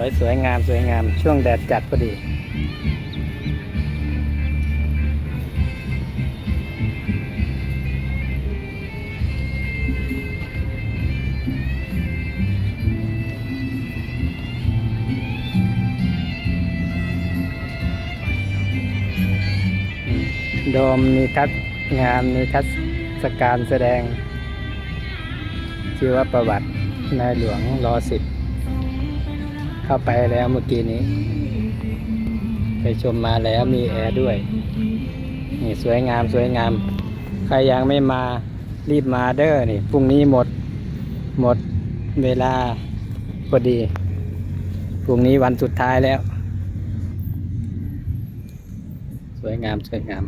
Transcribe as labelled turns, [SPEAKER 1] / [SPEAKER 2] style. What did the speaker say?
[SPEAKER 1] วยสวยงามสวยงาม ช่วงแดดจัดพอดี โดมมีทัศงานมีทัศการแสดงชื่อว่าประวัติในหลวงรอสิบ เข้าไปแล้วเมื่อกี้นี้ ไปชมมาแล้วมีแอร์ด้วย นี่สวยงามสวยงาม ใครยังไม่มารีบมาเด้อนี่พรุ่งนี้หมดหมดเวลาพอดีพรุ่งนี้วันสุดท้ายแล้ว สวยงามสวยงาม